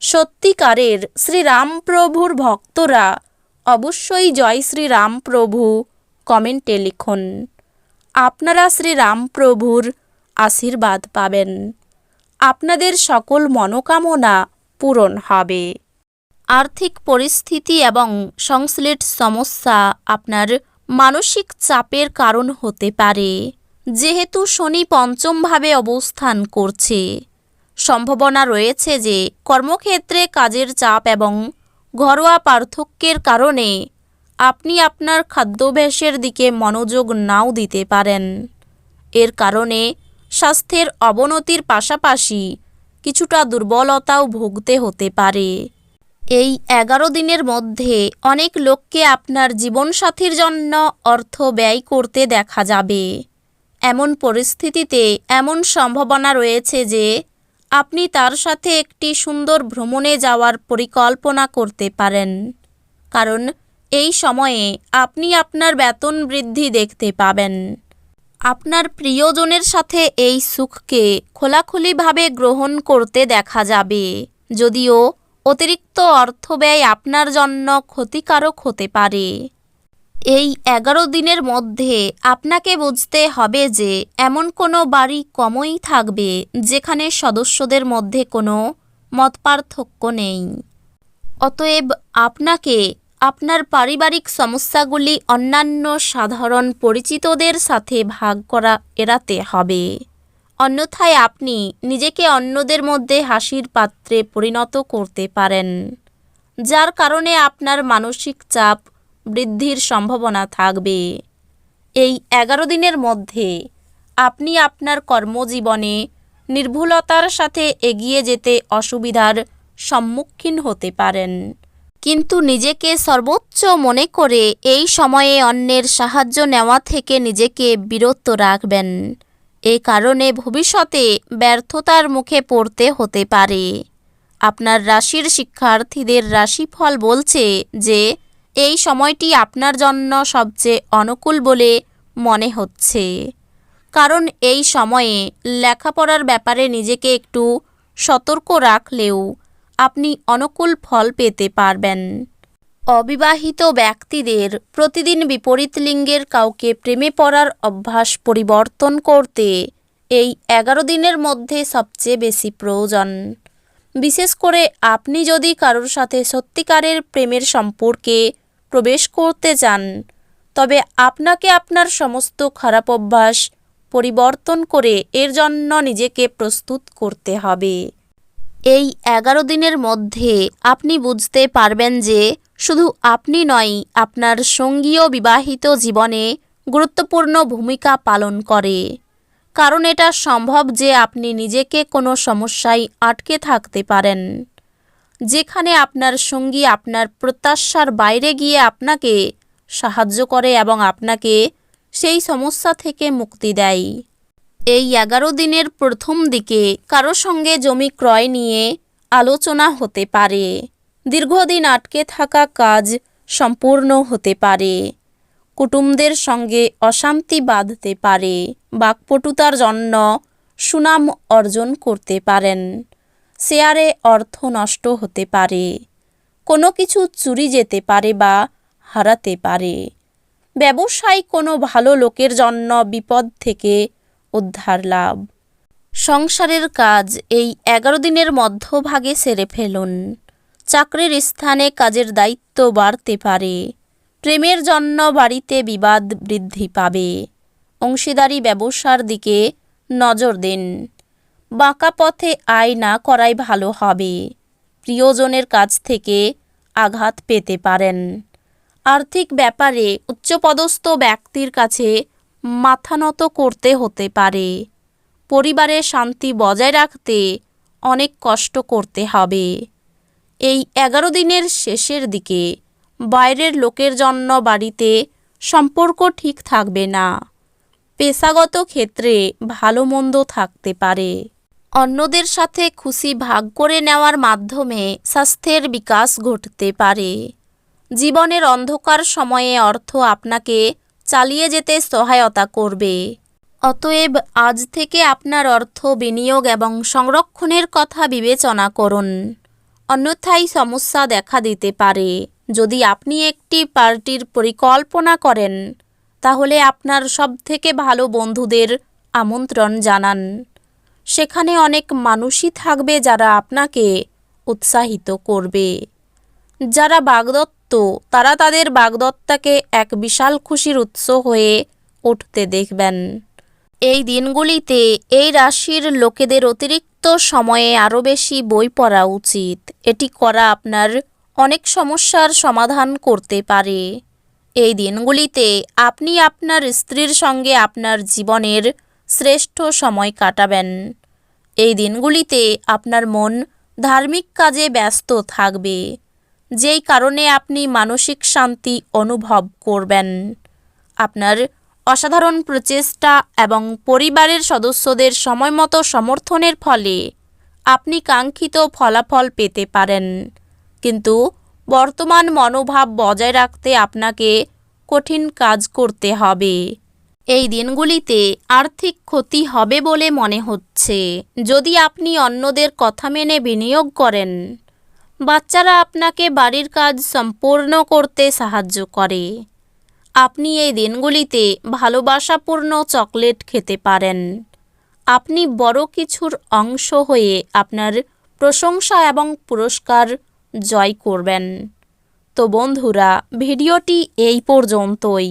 সত্যিকারের শ্রীরামপ্রভুর ভক্তরা অবশ্যই জয় শ্রীরামপ্রভু কমেন্টে লিখুন। আপনারা শ্রীরামপ্রভুর আশীর্বাদ পাবেন। আপনাদের সকল মনোকামনা পূরণ হবে। আর্থিক পরিস্থিতি এবং সংশ্লিষ্ট সমস্যা আপনার মানসিক চাপের কারণ হতে পারে। যেহেতু শনি পঞ্চমভাবে অবস্থান করছে সম্ভাবনা রয়েছে যে কর্মক্ষেত্রে কাজের চাপ এবং ঘরোয়া পার্থক্যের কারণে আপনি আপনার খাদ্যাভ্যাসের দিকে মনোযোগ নাও দিতে পারেন। এর কারণে স্বাস্থ্যের অবনতির পাশাপাশি কিছুটা দুর্বলতাও ভুগতে হতে পারে। এই এগারো দিনের মধ্যে অনেক লোককে আপনার জীবনসাথীর জন্য অর্থ ব্যয় করতে দেখা যাবে। এমন পরিস্থিতিতে এমন সম্ভাবনা রয়েছে যে আপনি তার সাথে একটি সুন্দর ভ্রমণে যাওয়ার পরিকল্পনা করতে পারেন। কারণ এই সময়ে আপনি আপনার বেতন বৃদ্ধি দেখতে পাবেন। আপনার প্রিয়জনের সাথে এই সুখকে খোলাখুলিভাবে গ্রহণ করতে দেখা যাবে। যদিও অতিরিক্ত অর্থ ব্যয় আপনার জন্য ক্ষতিকারক হতে পারে। এই এগারো দিনের মধ্যে আপনাকে বুঝতে হবে যে এমন কোনো বাড়ি কমই থাকবে যেখানে সদস্যদের মধ্যে কোনো মতপার্থক্য নেই। অতএব আপনাকে আপনার পারিবারিক সমস্যাগুলি অন্যান্য সাধারণ পরিচিতদের সাথে ভাগ করা এড়াতে হবে। অন্যথায় আপনি নিজেকে অন্যদের মধ্যে হাসির পাত্রে পরিণত করতে পারেন, যার কারণে আপনার মানসিক চাপ বৃদ্ধির সম্ভাবনা থাকবে। এই এগারো দিনের মধ্যে আপনি আপনার কর্মজীবনে নির্ভুলতার সাথে এগিয়ে যেতে অসুবিধার সম্মুখীন হতে পারেন। কিন্তু নিজেকে সর্বোচ্চ মনে করে এই সময়ে অন্যের সাহায্য নেওয়া থেকে নিজেকে বিরত রাখবেন। এ কারণে ভবিষ্যতে ব্যর্থতার মুখে পড়তে হতে পারে। আপনার রাশির শিক্ষার্থীদের রাশিফল বলছে যে এই সময়টি আপনার জন্য সবচেয়ে অনুকূল বলে মনে হচ্ছে। কারণ এই সময়ে লেখাপড়ার ব্যাপারে নিজেকে একটু সতর্ক রাখলেও আপনি অনুকূল ফল পেতে পারবেন। অবিবাহিত ব্যক্তিদের প্রতিদিন বিপরীত লিঙ্গের কাউকে প্রেমে পড়ার অভ্যাস পরিবর্তন করতে এই এগারো দিনের মধ্যে সবচেয়ে বেশি প্রয়োজন। বিশেষ করে আপনি যদি কারোর সাথে সত্যিকারের প্রেমের সম্পর্কে প্রবেশ করতে চান তবে আপনাকে আপনার সমস্ত খারাপ অভ্যাস পরিবর্তন করে এর জন্য নিজেকে প্রস্তুত করতে হবে। এই এগারো দিনের মধ্যে আপনি বুঝতে পারবেন যে শুধু আপনি নয়, আপনার সঙ্গীয় বিবাহিত জীবনে গুরুত্বপূর্ণ ভূমিকা পালন করে। কারণ এটা সম্ভব যে আপনি নিজেকে কোনো সমস্যায় আটকে থাকতে পারেন। যেখানে আপনার সঙ্গী আপনার প্রত্যাশার বাইরে গিয়ে আপনাকে সাহায্য করে এবং আপনাকে সেই সমস্যা থেকে মুক্তি দেয়। এই এগারো দিনের প্রথম দিকে কারও সঙ্গে জমি ক্রয় নিয়ে আলোচনা হতে পারে। দীর্ঘদিন আটকে থাকা কাজ সম্পূর্ণ হতে পারে। কুটুমদের সঙ্গে অশান্তি বাঁধতে পারে। বাকপটুতার জন্য সুনাম অর্জন করতে পারেন। শেয়ারে অর্থ নষ্ট হতে পারে। কোনো কিছু চুরি যেতে পারে বা হারাতে পারে। ব্যবসায় কোনো ভালো লোকের জন্য বিপদ থেকে উদ্ধার লাভ। সংসারের কাজ এই এগারো দিনের মধ্যভাগে সেরে ফেলুন। চাকরির স্থানে কাজের দায়িত্ব বাড়তে পারে। প্রেমের জন্য বাড়িতে বিবাদ বৃদ্ধি পাবে। অংশীদারি ব্যবসার দিকে নজর দিন। বাঁকা পথে আয় না করাই ভালো হবে। প্রিয়জনের কাছ থেকে আঘাত পেতে পারেন। আর্থিক ব্যাপারে উচ্চপদস্থ ব্যক্তির কাছে মাথা নত করতে হতে পারে। পরিবারের শান্তি বজায় রাখতে অনেক কষ্ট করতে হবে। এই এগারো দিনের শেষের দিকে বাইরের লোকের জন্য বাড়িতে সম্পর্ক ঠিক থাকবে না। পেশাগত ক্ষেত্রে ভালো মন্দ থাকতে পারে। অন্যদের সাথে খুশি ভাগ করে নেওয়ার মাধ্যমে স্বাস্থ্যের বিকাশ ঘটতে পারে। জীবনের অন্ধকার সময়ে অর্থ আপনাকে চালিয়ে যেতে সহায়তা করবে। অতএব আজ থেকে আপনার অর্থ বিনিয়োগ এবং সংরক্ষণের কথা বিবেচনা করুন। অন্যথায় সমস্যা দেখা দিতে পারে। যদি আপনি একটি পার্টির পরিকল্পনা করেন, তাহলে আপনার সবথেকে ভালো বন্ধুদের আমন্ত্রণ জানান। সেখানে অনেক মানুষই থাকবে যারা আপনাকে উৎসাহিত করবে। যারা বাগদত্ত, তারা তাদের বাগদত্তাকে এক বিশাল খুশির উৎস হয়ে উঠতে দেখবেন। এই দিনগুলিতে এই রাশির লোকেদের অতিরিক্ত সময়ে আরও বেশি বই পড়া উচিত। এটি করা আপনার অনেক সমস্যার সমাধান করতে পারে। এই দিনগুলিতে আপনি আপনার স্ত্রীর সঙ্গে আপনার জীবনের শ্রেষ্ঠ সময় কাটাবেন। এই দিনগুলিতে আপনার মন ধার্মিক কাজে ব্যস্ত থাকবে। যেই কারণে আপনি মানসিক শান্তি অনুভব করবেন। আপনার অসাধারণ প্রচেষ্টা এবং পরিবারের সদস্যদের সময়মতো সমর্থনের ফলে আপনি কাঙ্ক্ষিত ফলাফল পেতে পারেন। কিন্তু বর্তমান মনোভাব বজায় রাখতে আপনাকে কঠিন কাজ করতে হবে। এই দিনগুলিতে আর্থিক ক্ষতি হবে বলে মনে হচ্ছে। যদি আপনি অন্যদের কথা মেনে বিনিয়োগ করেন, বাচ্চারা আপনাকে বাড়ির কাজ সম্পূর্ণ করতে সাহায্য করে। আপনি এই দিনগুলিতে ভালোবাসাপূর্ণ চকলেট খেতে পারেন। আপনি বড় কিছুর অংশ হয়ে আপনার প্রশংসা এবং পুরস্কার জয় করবেন। তো বন্ধুরা, ভিডিওটি এই পর্যন্তই।